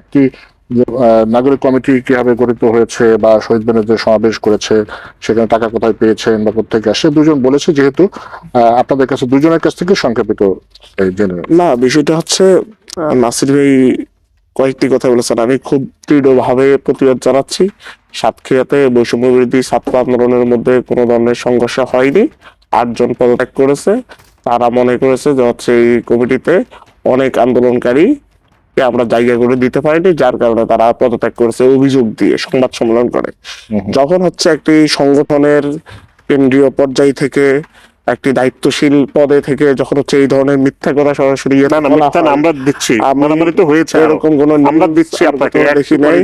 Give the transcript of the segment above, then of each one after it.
একটি নাগরিক কমিটি কীভাবে গঠিত হয়েছে বা শহীদ বেনের সমাবেশ করেছে, সেখানে টাকা কোথায় পেয়েছেন বা কোথেকে আসে, দুজন বলেছে যেহেতু আপনাদের কাছে দুজনের কাছ থেকে সংক্ষেপিত জেনে না, বিষয়টা হচ্ছে নাসির ভাই কয়েকটি কথা বলেছেন। আমি খুব দৃঢ়ভাবে প্রতিবাদ জানাচ্ছি। সাতক্ষীরাতে বৈষম্য বিরোধী ছাত্র আন্দোলনের মধ্যে কোনো ধরনের সংঘর্ষ হয়নি। আটজন পদত্যাগ করেছে। তারা মনে করেছে যে হচ্ছে এই কমিটিতে অনেক আন্দোলনকারী আমরা জায়গা করে দিতে পারিনি যার কারণে তারা পদত্যাগ করেছে অভিযোগ দিয়ে সংবাদ সম্মেলন করে। যখন হচ্ছে একটি সংগঠনের কেন্দ্রীয় পর্যায় থেকে একটি দায়িত্বশীল পদে থেকে যখন হচ্ছে এই ধরনের মিথ্যা কথা সরাসরি ইয়ে আমরা দিচ্ছি। মারামারি তো হয়েছে এরকম কোন আমরা দিচ্ছি আপনাকে দেখি নাই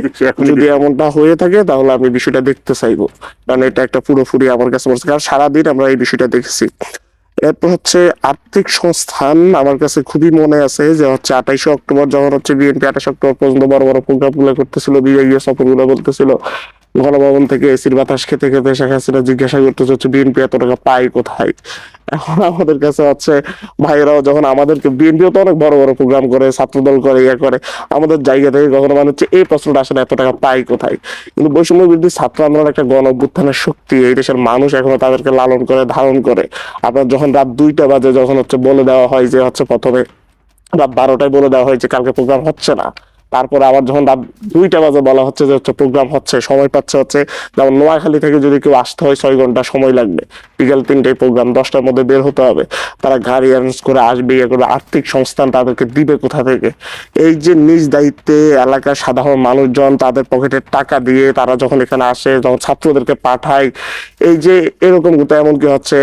যদি এমনটা হয়ে থাকে তাহলে আমি বিষয়টা দেখতে চাইব। কারণ এটা একটা পুরোপুরি আমার কাছে মনে কারণ সারাদিন আমরা এই বিষয়টা দেখেছি। এরপর হচ্ছে আর্থিক সংস্থান আমার কাছে খুবই মনে আছে যে হচ্ছে আঠাইশে অক্টোবর যখন হচ্ছে বিএনপি আঠাশ অক্টোবর পর্যন্ত বড় বড় প্রোগ্রামগুলো করতেছিল বিভাগীয় সফরগুলো বলতেছিল গণভবন থেকে এসির বাতাস খেতে খেতে শেখ হাসিনা জিজ্ঞাসা করতেছে হচ্ছে বিএনপি এত টাকা পায় কোথায়? এখন আমাদের কাছে হচ্ছে ভাইরাও যখন আমাদেরকে, বিএনপিও তো অনেক বড় বড় প্রোগ্রাম করে, ছাত্রদল করে ইয়ে করে, আমাদের জায়গা থেকে কখনো মানে হচ্ছে এই প্রশ্নটা আসলে এত টাকা পাই কোথায়? কিন্তু বৈষম্য বিরোধী ছাত্র আন্দোলন একটা গণ অভ্যুত্থানের শক্তি, এই দেশের মানুষ এখনও তাদেরকে লালন করে, ধারণ করে। আপনার যখন রাত দুইটা বাজে, যখন হচ্ছে বলে দেওয়া হয় যে হচ্ছে প্রথমে রাত বারোটায় বলে দেওয়া হয় যে কালকে প্রোগ্রাম হচ্ছে না। তারপরে আবার যখন রাত দুইটা বাজে বলা হচ্ছে যে হচ্ছে প্রোগ্রাম হচ্ছে, সময় পাচ্ছে হচ্ছে, যেমন নোয়াখালী থেকে যদি কেউ আসতে হয় ছয় ঘণ্টা সময় লাগবে। বিকেল তিনটায় প্রোগ্রাম দশটার মধ্যে বের হতে হবে। তারা গাড়ি অ্যারেঞ্জ করে আসবে ইয়ে করে আর্থিক সংস্থান তাদেরকে দিবে কোথা থেকে? এই যে নিজ দায়িত্বে এলাকার সাধারণ মানুষজন তাদের পকেটের টাকা দিয়ে তারা যখন এখানে আসে, যখন ছাত্রদেরকে পাঠায়, এই যে এরকম এমনকি হচ্ছে,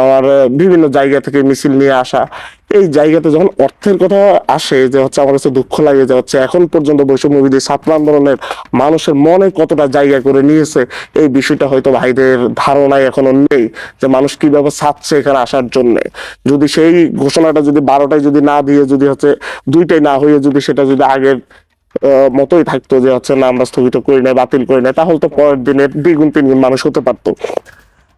আমার বিভিন্ন জায়গা থেকে মিছিল নিয়ে আসা। এই জায়গাতে যখন অর্থের কথা আসে যে হচ্ছে আমার কাছে দুঃখ লাগে যে হচ্ছে এখন পর্যন্ত বৈষম্য বিধি ছাত্র আন্দোলনের মানুষের মনে কতটা জায়গা করে নিয়েছে, এই বিষয়টা হয়তো ভাইদের ধারণায় এখনও নেই যে মানুষ কীভাবে ছাড়ছে এখানে আসার জন্য। যদি সেই ঘোষণাটা যদি বারোটায় যদি না দিয়ে যদি হচ্ছে দুইটাই না হয়ে যদি সেটা যদি আগের মতোই থাকতো যে হচ্ছে না আমরা স্থগিত করি নাই, বাতিল করি নাই, তাহলে তো পরের দিনের দ্বিগুণ তিনগুণ মানুষ হতে পারতো।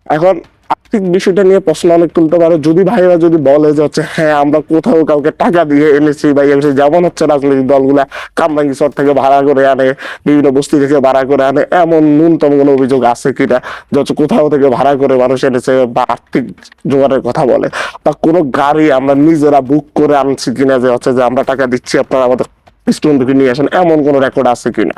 এখন আর্থিক বিষয়টা নিয়ে প্রশ্ন অনেক তুলতে পারে। যদি ভাইরা যদি বলে যে হচ্ছে হ্যাঁ আমরা কোথাও কাউকে টাকা দিয়ে এনেছি বা এনেছি, যেমন হচ্ছে রাজনৈতিক দলগুলা কামরাঙ্গিচর থেকে ভাড়া করে আনে, বিভিন্ন বস্তি থেকে ভাড়া করে আনে, এমন ন্যূনতম কোনো অভিযোগ আছে কিনা? যে হচ্ছে কোথাও থেকে ভাড়া করে মানুষ এনেছে বা আর্থিক জোগাড়ের কথা বলে, বা কোনো গাড়ি আমরা নিজেরা বুক করে আনছি কিনা যে হচ্ছে যে আমরা টাকা দিচ্ছি, আপনারা আমাদের স্টুডেন্টকে নিয়ে আসেন, এমন কোন রেকর্ড আছে কিনা?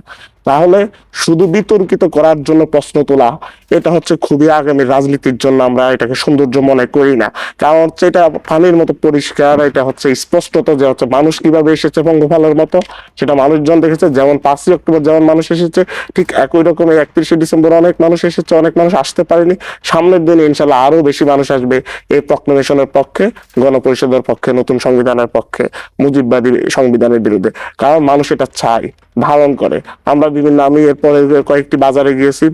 তাহলে শুধু বিতর্কিত করার জন্য প্রশ্ন তোলা, এটা হচ্ছে খুবই আগামী রাজনীতির জন্য আমরা এটাকে সৌন্দর্য মনে করি না। কারণ হচ্ছে এটা পানির মতো পরিষ্কার, এটা হচ্ছে স্পষ্টত যে হচ্ছে মানুষ কীভাবে এসেছে পঙ্গপালের মতো, সেটা মানুষজন দেখেছে। যেমন পাঁচই অক্টোবর যেমন মানুষ এসেছে, ঠিক একই রকম একত্রিশে ডিসেম্বর অনেক মানুষ এসেছে, অনেক মানুষ আসতে পারেনি। সামনের দিনে ইনশাল্লাহ আরও বেশি মানুষ আসবে এই প্রক্লেমেশনের পক্ষে, গণপরিষদের পক্ষে, নতুন সংবিধানের পক্ষে, মুজিববাদী সংবিধানের বিরুদ্ধে। কারণ মানুষ এটা চায়, ধারণ করে। আমরা বিভিন্ন, আমি এরপরে কয়েকটি বাজারে গিয়েছি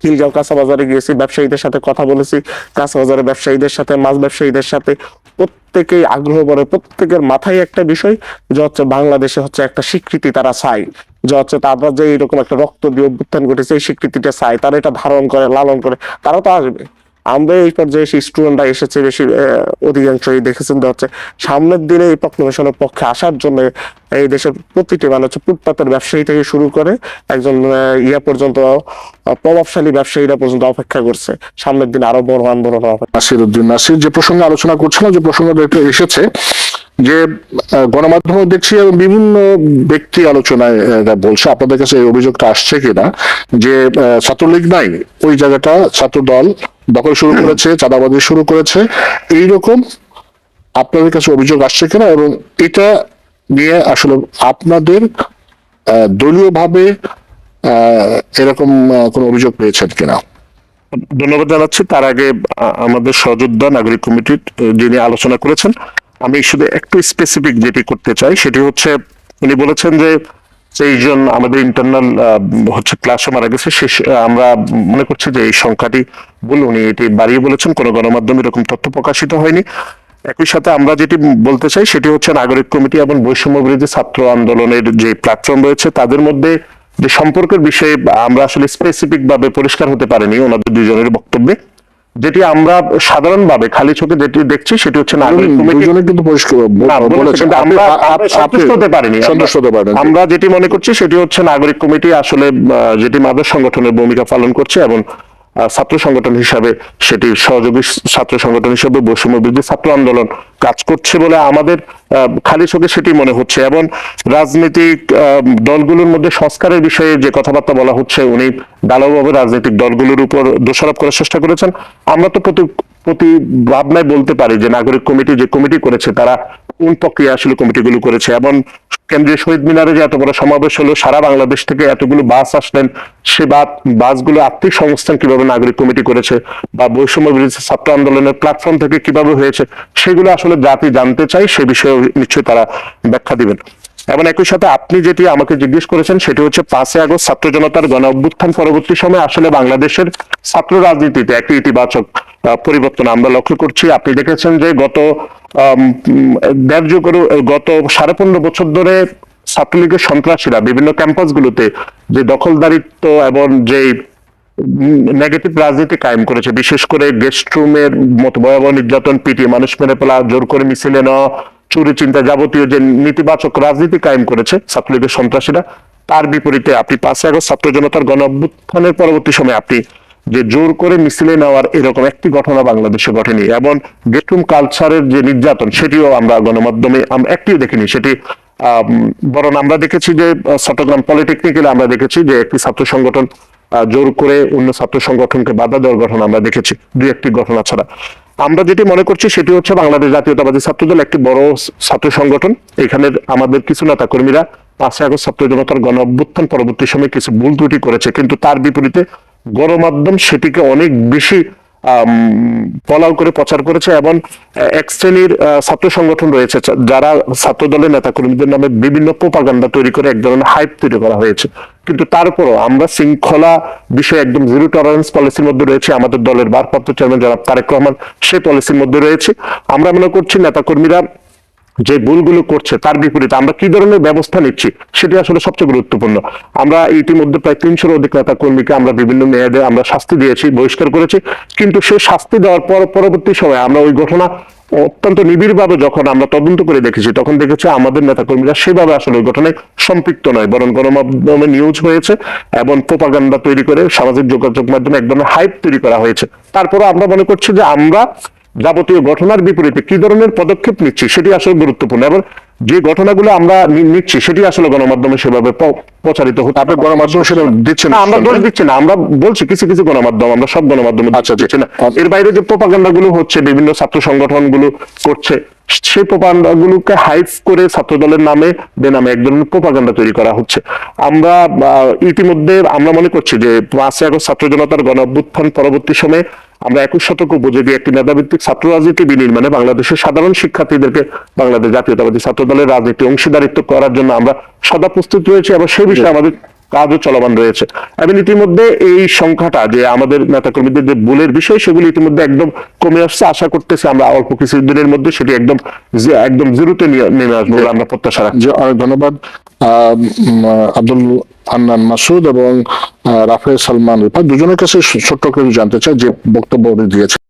খিলগাঁও কাঁচা বাজারে গিয়েছি, ব্যবসায়ীদের সাথে কথা বলেছি, কাঁচা বাজারে ব্যবসায়ীদের সাথে, মাছ ব্যবসায়ীদের সাথে। প্রত্যেকেই আগ্রহ করে, প্রত্যেকের মাথায় একটা বিষয়, যে হচ্ছে বাংলাদেশে হচ্ছে একটা স্বীকৃতি তারা চায়। যে হচ্ছে তারা যে এরকম একটা রক্ত দিয়ে অভ্যুত্থান ঘটেছে, এই স্বীকৃতিটা চায়, তারা এটা ধারণ করে, লালন করে তারাও তো আসবে। আমরা এই পর্যায়ে সেই স্টুডেন্টরা এসেছে বেশি অধিকাংশই দেখেছেন হচ্ছে সামনের দিনে এই প্রক্লেমেশনের পক্ষে আসার জন্য এই দেশের প্রতিটি মানে হচ্ছে ফুটপাতের ব্যবসায়ী থেকে শুরু করে একজন ইয়া পর্যন্ত প্রভাবশালী ব্যবসায়ীরা পর্যন্ত অপেক্ষা করছে। সামনের দিন আরও বড় আন্দোলন হবে। নাসির উদ্দিন নাসির যে প্রসঙ্গে আলোচনা করছিলাম, যে প্রসঙ্গটা একটু এসেছে যে গণমাধ্যমে দেখছি এবং বিভিন্ন ব্যক্তি আলোচনায় বলছে, আপনাদের কাছে এই অভিযোগটা আসছে কিনা, যে ছাত্রলীগ নাই, ওই জায়গাটা ছাত্র দল দখল শুরু করেছে, চাঁদাবাজি শুরু করেছে, এইরকম আপনাদের কাছে অভিযোগ আসছে কিনা এবং এটা নিয়ে আসলে আপনাদের দলীয়ভাবে এরকম কোনো অভিযোগ পেয়েছেন কিনা? ধন্যবাদ জানাচ্ছি। তার আগে আমাদের সহযোদ্ধা নাগরিক কমিটির যিনি আলোচনা করেছেন আমি শুধু একটু স্পেসিফিক যেটি করতে চাই, সেটি হচ্ছে উনি বলেছেন যে সেইজন আমাদের ইন্টারনাল হচ্ছে ক্লাসে মারা গেছে, শেষ আমরা মনে করছি যে এই সংখ্যাটি ভুল, উনি এটি বাড়িয়ে বলেছেন, কোনো গণমাধ্যমে এরকম তথ্য প্রকাশিত হয়নি। একই সাথে আমরা যেটি বলতে চাই, সেটি হচ্ছে নাগরিক কমিটি এবং বৈষম্য বিরোধী ছাত্র আন্দোলনের যে প্ল্যাটফর্ম রয়েছে, তাদের মধ্যে যে সম্পর্কের বিষয়ে আমরা আসলে স্পেসিফিক ভাবে পরিষ্কার হতে পারেনি, ওনাদের দুজনের বক্তব্যে। যেটি আমরা সাধারণভাবে খালি চোখে যেটি দেখছি সেটি হচ্ছে নাগরিক কমিটি কিন্তু আমরা যেটি মনে করছি সেটি হচ্ছে নাগরিক কমিটি আসলে আহ, যেটি মাদক সংগঠনের ভূমিকা পালন করছে এবং ছাত্র সংগঠন হিসাবে সেটি সহযোগী ছাত্র সংগঠন হিসাবে বৈষম্য বিরোধী ছাত্র আন্দোলন কাজ করছে বলে আমাদের খালি চোখে সেটি মনে হচ্ছে এবং রাজনৈতিক দলগুলোর মধ্যে সংস্কারের বিষয়ে যে কথাবার্তা বলা হচ্ছে, উনি ঢালাওভাবে রাজনৈতিক দলগুলোর উপর দোষারোপ করার চেষ্টা করেছেন। আমরা তো প্রতি প্রতি ভাবনায় বলতে পারি যে নাগরিক কমিটি যে কমিটি করেছে, তারা কোন প্রক্রিয়া আসলে কমিটিগুলো করেছে এবং কেন্দ্রীয় শহীদ মিনারে যে এত বড় সমাবেশ হলো, সারা বাংলাদেশ থেকে এতগুলো বাস আসলেন, সে বাসগুলো আর্থিক সংস্থান কীভাবে নাগরিক কমিটি করেছে বা বৈষম্য বিরোধী ছাত্র আন্দোলনের প্ল্যাটফর্ম থেকে কীভাবে হয়েছে, সেগুলো আসলে জাতি জানতে চাই সে বিষয়ে নিশ্চয়ই তারা ব্যাখ্যা দিবেন। এবং একই সাথে আপনি যেটি আমাকে জিজ্ঞেস করেছেন, সেটি হচ্ছে পাঁচই আগস্ট ছাত্র জনতার গণ অভ্যুত্থান পরবর্তী সময় আসলে বাংলাদেশের ছাত্র রাজনীতিতে একটি ইতিবাচক পরিবর্তন আমরা লক্ষ্য করছি। আপনি দেখেছেন যে গত দেড় যুগের গত সাড়ে পনেরো বছর ধরে ছাত্রলীগের সন্ত্রাসীরা বিভিন্ন ক্যাম্পাসগুলোতে যে দখলদারিত্ব এবং যে নেগেটিভ রাজনীতি কায়েম করেছে, বিশেষ করে গেস্ট রুমের মতো ভয়াবহ নির্যাতন, পিটিয়ে মানুষ মেরে ফেলা, জোর করে মিছিলে নেওয়া চুরি চিন্তা যাবতীয় যে নেতিবাচক রাজনীতি কায়েম করেছে ছাত্রলীগের সন্ত্রাসীরা, তার বিপরীতে আপনি পাঁচই আগস্ট ছাত্র জনতার গণ অভ্যুত্থানের পরবর্তী সময়ে আপনি যে জোর করে মিছিলে নেওয়ার এরকম একটি ঘটনা বাংলাদেশে ঘটেনি, এবং গেটরুম কালচারের যে নির্যাতন সেটিও আমরা গণমাধ্যমে একটিও দেখিনি। সেটি বরং আমরা দেখেছি যে চট্টগ্রাম পলিটেকনিক্যালে আমরা দেখেছি যে একটি ছাত্র সংগঠন জোর করে অন্য ছাত্র সংগঠনকে বাধা দেওয়ার ঘটনা আমরা দেখেছি, দুই একটি ঘটনা ছাড়া। আমরা যেটি মনে করছি সেটি হচ্ছে বাংলাদেশ জাতীয়তাবাদী ছাত্রদল একটি বড় ছাত্র সংগঠন। এখানে আমাদের কিছু নেতা কর্মীরা পাঁচই আগস্ট ছাত্র জনতার গণ অভ্যুত্থান পরবর্তী সময়ে কিছু ভুল ত্রুটি করেছে। কিন্তু তার বিপরীতে গণমাধ্যম সেটিকে অনেক বেশি পলাও করে প্রচার করেছে এবং এক শ্রেণির ছাত্র সংগঠন রয়েছে যারা ছাত্র দলের নেতা কর্মীদের নামে বিভিন্ন প্রোপাগান্ডা তৈরি করে, এক ধরনের হাইপ তৈরি করা হয়েছে। কিন্তু তারপরও আমরা শৃঙ্খলা বিষয়ে একদম জিরো টলারেন্স পলিসির মধ্যে রয়েছে, আমাদের দলের ভারপ্রাপ্ত চেয়ারম্যান জনাব তারেক রহমান সেই পলিসির মধ্যে রয়েছে। আমরা মনে করছি নেতা কর্মীরা যে ভুলগুলো করছে তার বিপরীতে আমরা কি ধরনের ব্যবস্থা নিচ্ছি সেটি আসলে সবচেয়ে গুরুত্বপূর্ণ। আমরা ইতিমধ্যে প্রায় তিনশোর অধিক নেতা কর্মীকে আমরা বিভিন্ন মেয়াদে আমরা শাস্তি দিয়েছি, বহিষ্কার করেছি। কিন্তু সেই শাস্তি দেওয়ার পর পরবর্তী সময়ে আমরা ওই ঘটনা অত্যন্ত নিবিড়ভাবে যখন আমরা তদন্ত করে দেখেছি, তখন দেখেছি আমাদের নেতাকর্মীরা সেভাবে আসলে ওই ঘটনায় সম্পৃক্ত নয়, বরং গণমাধ্যমে নিউজ হয়েছে এবং প্রোপাগান্ডা তৈরি করে সামাজিক যোগাযোগ মাধ্যমে এক ধরনের হাইপ তৈরি করা হয়েছে। তারপরে আমরা মনে করছি যে আমরা যাবতীয় ঘটনার বিপরীতে কি ধরনের পদক্ষেপ নিচ্ছি সেটি আসলে গুরুত্বপূর্ণ এবং যে ঘটনাগুলো আমরা নিচ্ছি সেটি আসলে গণমাধ্যমে সেভাবে প্রচারিত হচ্ছে। আপনি গণমাধ্যম সেটা দিচ্ছেন না, আমরা দোষ দিচ্ছি না। আমরা বলছি কিছু কিছু গণমাধ্যম আমরা সব গণমাধ্যমে আচ্ছা, দিচ্ছি না। এর বাইরে যে প্রপাগান্ডা গুলো হচ্ছে বিভিন্ন ছাত্র সংগঠনগুলো করছে সেই প্রপাগান্ডা গুলোকে হাইপ করে ছাত্র দলের নামে বেনামে এক ধরনের প্রপাগান্ডা তৈরি করা হচ্ছে। আমরা ইতিমধ্যে আমরা মনে করছি যে পাঁচই আগস্ট ছাত্র জনতার গণ অভ্যুত্থান পরবর্তী সময়ে আমরা একুশ শতক উপযোগী একটি মেধাভিত্তিক ছাত্র রাজনীতি বিনির্মাণে বাংলাদেশের সাধারণ শিক্ষার্থীদেরকে বাংলাদেশ জাতীয়তাবাদী ছাত্র দলের রাজনীতি অংশীদারিত্ব করার জন্য আমরা সদা প্রস্তুত রয়েছে এবং সেই বিষয়ে আমাদের কাজও চলমান রয়েছে। এবং ইতিমধ্যে এই সংখ্যাটা যে আমাদের নেতাকর্মীদের যে ভুলের বিষয়, সেগুলি ইতিমধ্যে একদম কমে আসছে। আশা করতেছি আমরা অল্প কিছু দিনের মধ্যে সেটি একদম একদম জিরোতে নিয়ে, নেমে আসব আমরা প্রত্যাশা রাখছি। অনেক ধন্যবাদ। আব্দুল আন্নান মাসুদ এবং রাফেল সালমান দুজনের কাছে ছোট্ট করে জানতে চাই যে বক্তব্য উনি দিয়েছেন।